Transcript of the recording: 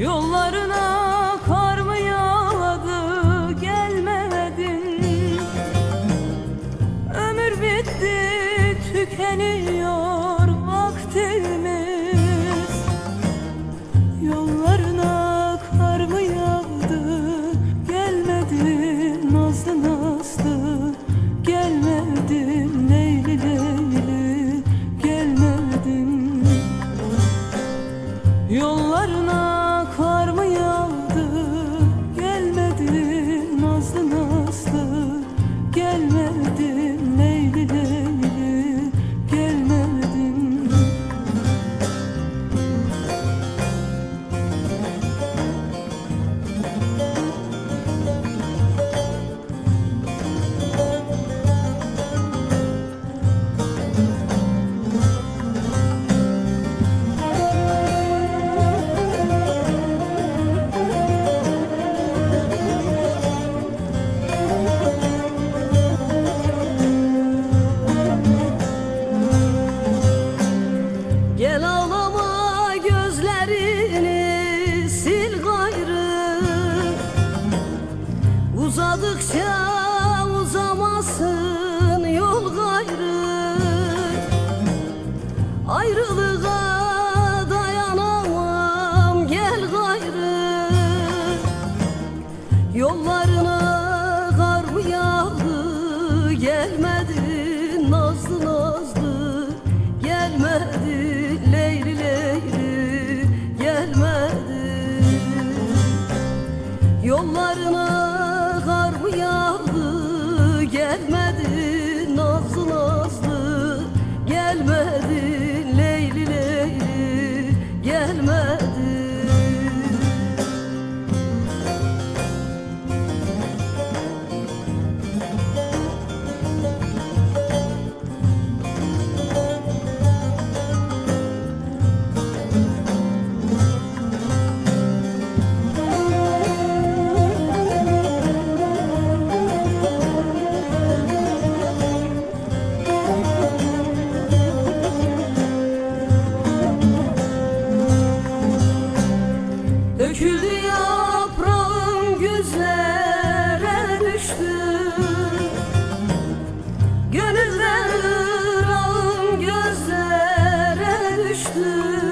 Yollarına kar mı yağladı gelmedin? Ömür bitti tükeniyor. Uzadıkça uzamasın yol gayrı. Ayrılığa dayanamam gel gayrı. Yollarına kar mı gelmedi nazlı nazlı. Gelmedi leyli leyli gelmedi. Yollarına yağdı gelmedi nazlı nazlı gelmedi Gönülden ırağım gözlere düştü